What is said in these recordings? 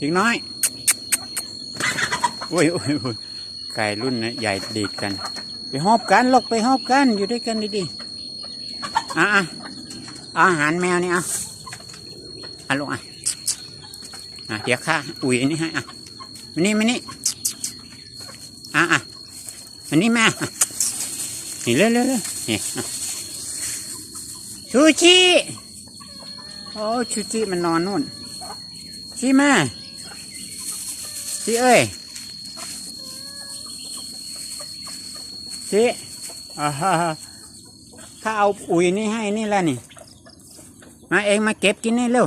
จิงน้อยโอ้ยโอ้ยไก่รุ่นนะใหญ่ดีดกัน ไปหอบกันลอกไปหอบกันอยู่ด้วยกันดีๆอะอะอาหารแมวนี่อาเอาลงอะอะเดี๋ยวข้าอุ่ยนนี้ให้อะมานี่มานี่อะอะมานี่แม่นี่เร็วเร็วเร็วนี่ชูชีโอ้ชูชีมันนอนนู่นชีมาชีเอ้ยชีอ่าฮะข้าเอาอุ่ยนี่ให้นี่แล้วนี่ มาเองมาเก็บกินนี่เร็ว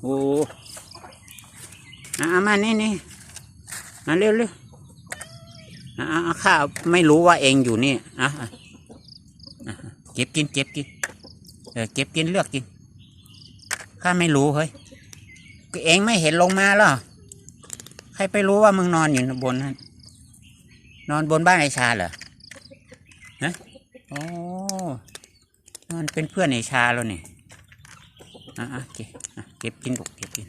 โอ้อะเอามานี่นี่มาเร็วเร็วอะข้าไม่รู้ว่าเองอยู่นี่อะเก็บกินเก็บกิน เออเก็บกินเลือกกิน ข้าไม่รู้เฮ้ย เองไม่เห็นลงมาหรอใครไปรู้ว่ามึงนอนอยู่บนนั้นนอนบนบ้านไอชาเหรอฮะโอ้นอนเป็นเพื่อนไอชาแล้วนี่อะอะเก็บอะเก็บกินลูกเก็บกิน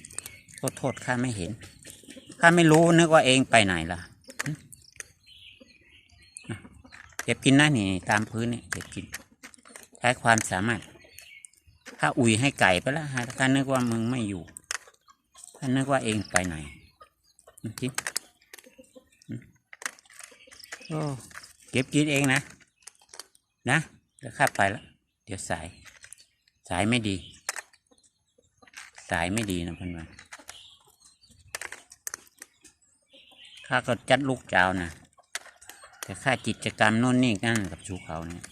โทษโทษข้าไม่เห็นข้าไม่รู้นึกว่าเองไปไหนล่ะเก็บกินนะนี่ตามพื้นเนี่ยเก็บกินใช้ความสามารถ ถ้าอุ่ยให้ไก่ไปแล้วฮะข้านึกว่ามึงไม่อยู่ นึกว่าเองไปไหนอืมกินอืมโอ้เก็บกินเองนะ นะเดี๋ยวข้าไปแล้ว เดี๋ยวสาย สายไม่ดี สายไม่ดีนะเพื่อนว่าข้าก็จัดลูกเจ้านะแต่ข้ากิจกรรมโน่นนี่นั่นกับชูเขาเนี่ย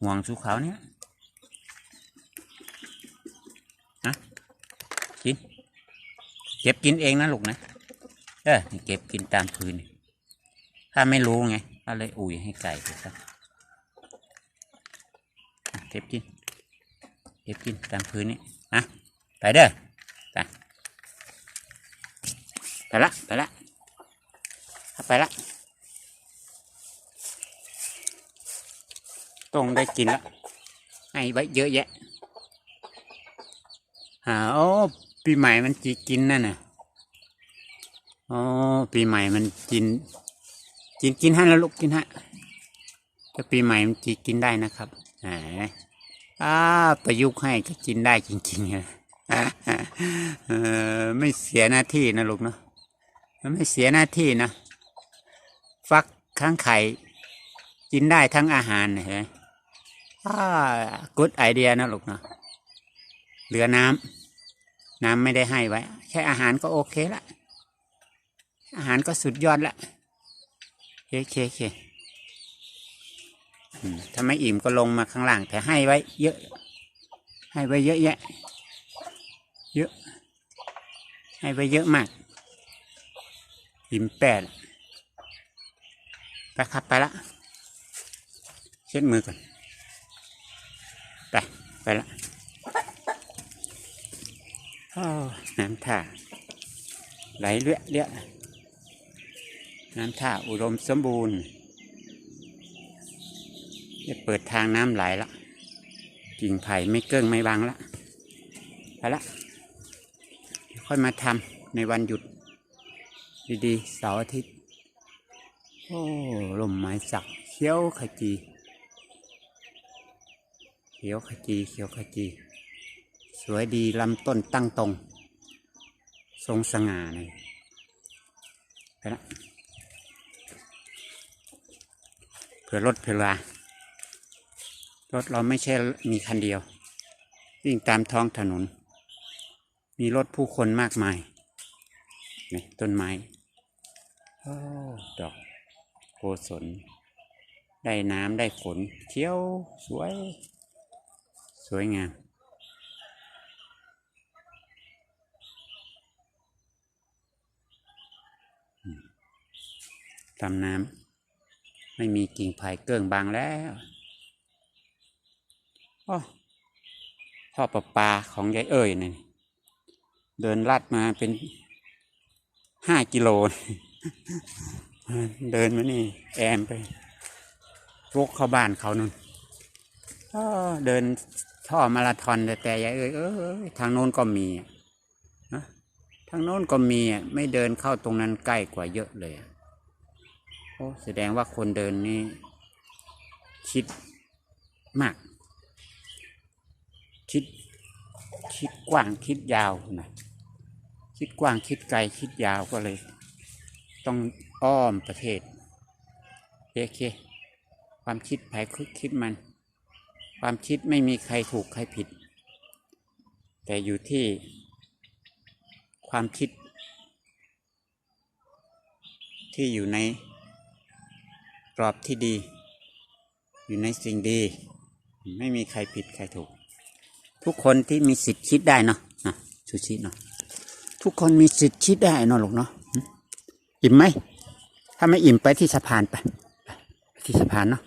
ห่วงชูเขาเนี่ยนะกิน ก็บกินเองนะลูกนะเออเก็บกินตามพื้น ถ้าไม่รู้ไงก็เลยอุ่ยให้ไก่ไปซะอะเก็บกินเก็บกินตามพื้นนี่นะไปเด้อไปไปละไปละไปละต้องได้กินละให้ไว้เยอะแยะหาโอ้ ปีใหม่มันจีกินนั่นน่ะโอ้ปีใหม่มันกิน กินกินให้แล้วลูกกินฮะถ้าปีใหม่มันจีกินได้นะครับอ่าประยุกต์ให้ก็กินได้จริงๆนะเออไม่เสียหน้าที่นะลูกเนาะไม่เสียหน้าที่นะฟักทั้งไข่กินได้ทั้งอาหารนะเห็นอ่ากุดไอเดียนะลูกเนาะเหลือน้ำ น้ำไม่ได้ให้ไว้ แค่อาหารก็โอเคละ อาหารก็สุดยอดละเคเคเคอืมถ้าไม่อิ่มก็ลงมาข้างล่าง แต่ให้ไว้ เยอะ ให้ไว้เยอะแยะ เยอะ ให้ไว้เยอะมาก อิ่มแปดไปครับไปละ เช็ดมือก่อน ไป ไปละ น้ำท่า ไหลเรื่อยเรื่อยน้ำท่าอุดมสมบูรณ์จะเปิดทางน้ำไหลละกิ่งไผ่ไม่เกิ้งไม่บังละไปละ ค่อยมาทำในวันหยุด ดีๆเสาร์อาทิตย์ โอ้ลมไม้สักเขียวขจี เขียวขจี เขียวขจี สวยดีลำต้นตั้งตรง ทรงสง่าเลยไปละเผื่อรถเผื่อลารถเราไม่ใช่มีคันเดียว วิ่งตามท้องถนน มีรถผู้คนมากมายนี่ต้นไม้โอ้ดอกโกศลได้น้ำได้ฝนเขียวสวย สวยงาม ตามน้ำไม่มีกิ่งไผ่เกิ่งบางแล้วอ้ท่อประปาของยายเอ้ยนี่เดินลัดมาเป็นห้ากิโล เดินมานี่ แอมไปวกเข้าบ้านเขานู่นเดินท่อมาราธอนแต่แต่ยายเอ้ยเอ้ยทางโน้นก็มีนะทางโน้นก็มีอะไม่เดินเข้าตรงนั้นใกล้กว่าเยอะเลยอะ โอ้แสดงว่าคนเดินนี่คิดมาก คิด คิดกว้างคิดยาวนะคิดกว้างคิดไกลคิดยาวก็เลย ต้องอ้อมประเทศโอเค ความคิดไผคิดมัน ความคิดไม่มีใครถูกใครผิด แต่อยู่ที่ความคิดที่อยู่ใน กรอบที่ดี อยู่ในสิ่งดี ไม่มีใครผิดใครถูก ทุกคนที่มีสิทธิ์คิดได้เนาะนะชูชีเนาะทุกคนมีสิทธิ์คิดได้เนาะลูกเนาะอิ่มไหม ถ้าไม่อิ่มไปที่สะพานไป ที่สะพานเนาะ